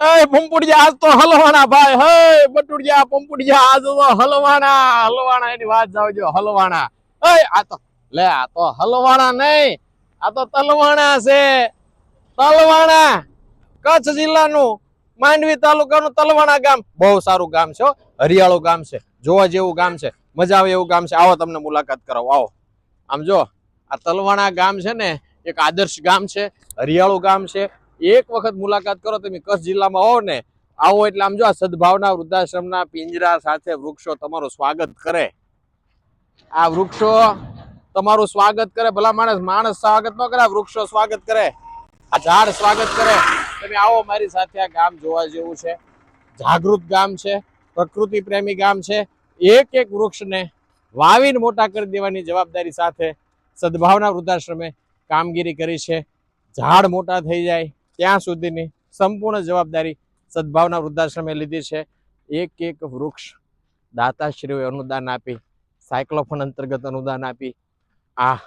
એ પંપુડિયા આજ તો હલવાના ભાઈ, હે બટુડિયા પંપુડિયા આજ તો હલવાના હલવાના, એની વાત તલવાણા છે. તલવાણા, કચ્છ જિલ્લાનું, માંડવી તાલુકાનું તલવાણા ગામ. બહુ સારું ગામ છે. હરિયાળું ગામ છે, જોવા જેવું ગામ છે, મજા આવે એવું ગામ છે. આવો તમને મુલાકાત કરાવો, આવો. આમ જો, આ તલવાણા ગામ છે ને, એક આદર્શ ગામ છે, હરિયાળું ગામ છે એક વખત મુલાકાત કરો તમે કચ્છ જિલ્લામાં હો ને, આવો એટલે આમ જો આ સદભાવના વૃદ્ધાશ્રમના પિંજરા સાથે વૃક્ષો તમારું સ્વાગત કરે. આ વૃક્ષો તમારું સ્વાગત કરે. ભલા માણસ માણસ સ્વાગત ન કરે વૃક્ષો સ્વાગત કરે. આ ઝાડ સ્વાગત કરે. તમે આવો મારી સાથે, આ ગામ જોવા જેવું છે. જાગૃત ગામ છે, પ્રકૃતિ પ્રેમી ગામ છે. એક એક વૃક્ષને વાવીને મોટા કરી દેવાની જવાબદારી સાથે સદભાવના વૃદ્ધાશ્રમે કામગીરી કરી છે. ઝાડ મોટા થઈ જાય. ત્યાં સુધીની સંપૂર્ણ જવાબદારી સદભાવના વૃદ્ધાશ્રમે લીધી છે. એક એક વૃક્ષ દાતાશ્રીઓએ અનુદાન આપી, સાયક્લોફોન અંતર્ગત અનુદાન આપી. આ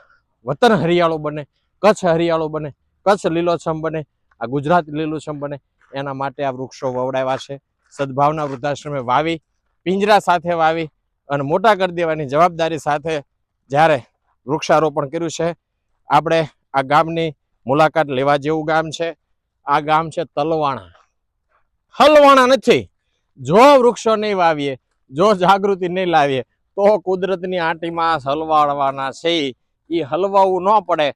વતન હરિયાળો બને, કચ્છ હરિયાળો બને, કચ્છ લીલોછમ બને, આ ગુજરાત લીલુંછમ બને, એના માટે આ વૃક્ષો વવડાવ્યા છે. સદભાવના વૃદ્ધાશ્રમે વાવી, પિંજરા સાથે વાવી અને મોટા કરી દેવાની જવાબદારી સાથે જ્યારે વૃક્ષારોપણ કર્યું છે, આપણે આ ગામની મુલાકાત લેવા જેવું ગામ છે. આ ગામ છે તલવાણા. હલવાણા નથી. જો વૃક્ષો નહીં વાવીએ, જો જાગૃતિ નહીં લાવીએ, તો કુદરતની આંટીમાં હલવાડવાના છે. એ હલવાવું ન પડે.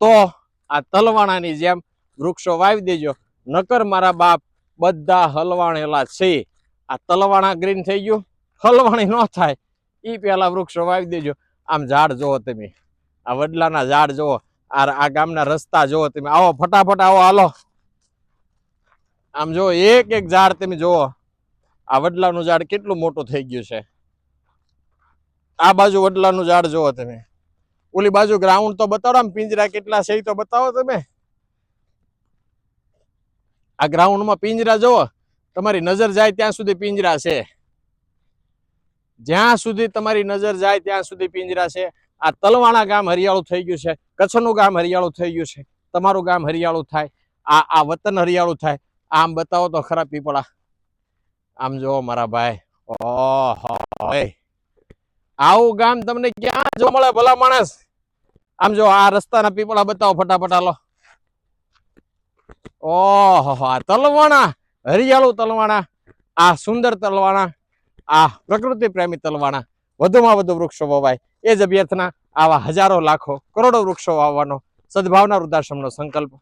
તો આ તલવાણાની જેમ વૃક્ષો વાવી દેજો. નકર મારા બાપ બધા હલવાણેલા છે. આ તલવાણા ગ્રીન થઈ ગયું. હલવાણી ન થાય. એ પેલા વૃક્ષો વાવી દેજો. આમ ઝાડ જુઓ તમે. આ વડલાના ઝાડ જુઓ. આ ગામના રસ્તા જુઓ તમે. આવો, ફટાફટ આવો, હાલો. આમ જો એક એક ઝાડ તમે જુઓ, આ વડલાનું ઝાડ કેટલું મોટું થઈ ગયું છે. આ બાજુ વડલાનું ઝાડ જુઓ તમે. ઓલી બાજુ ગ્રાઉન્ડ તો બતાવો, આમ પિંજરા કેટલા છે તો બતાવો તમે. આ ગ્રાઉન્ડમાં પિંજરા જુઓ, તમારી નજર જાય ત્યાં સુધી પિંજરા છે. જ્યાં સુધી તમારી નજર જાય ત્યાં સુધી પિંજરા છે. આ તલવાણા ગામ હરિયાળું થઈ ગયું છે. કચ્છનું ગામ હરિયાળું થઈ ગયું છે. તમારું ગામ હરિયાળું થાય. આ આ વતન હરિયાળું થાય. આમ બતાવો તો ખરા પીપળા. આમ જો મારા ભાઈ. ઓહો આવું ગામ તમને ક્યાં જો મળે ભલા માણસ? આમ જો આ રસ્તાના પીપળા બતાવો ફટાફટ હાલો. ઓહો, આ તલવાણા, હરિયાળું તલવાણા, આ સુંદર તલવાણા, આ પ્રકૃતિ પ્રેમી તલવાણા. વધુમાં વધુ વૃક્ષો વવાય. એ જ અભ્યર્થના આવા હજારો લાખો કરોડો વૃક્ષો વાવવાનો સદભાવના વૃદ્ધાશ્રમનો સંકલ્પ.